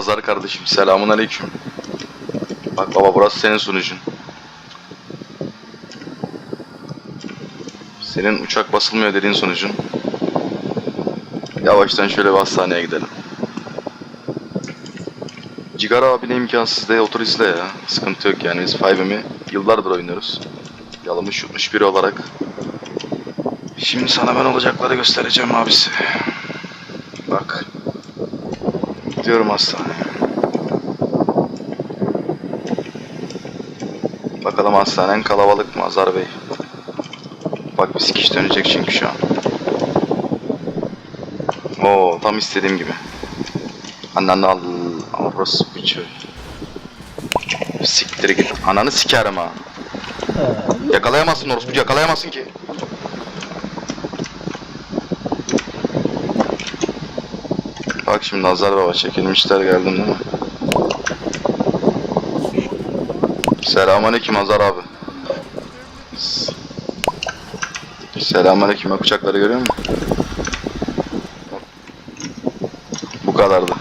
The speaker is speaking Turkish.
Hazar kardeşim selamun aleyküm. Bak baba burası senin sunucun. Senin uçak basılmıyor dediğin sunucun. Yavaştan şöyle bir hastaneye gidelim. Cigar abine imkansız de otur izle ya. Sıkıntı yok yani biz 5M'i yıllardır oynuyoruz. Yalamış yutmuş biri olarak. Şimdi sana ben olacakları göstereceğim abisi. Bak. Gidiyorum hastaneye. Bakalım hastanen kalabalık mı Azar Bey? Bak bir sikiş dönecek çünkü şu an. Oo tam istediğim gibi. Ananı al. Orası bıçı. Siktir git. Ananı sikerim ha. Yakalayamazsın orospu yakalayamazsın ki. Bak şimdi Nazar Baba çekilmişler geldim değil mi? Selamünaleyküm Hazar abi. Selamünaleyküm bak uçakları görüyor musun? Bu kadardı.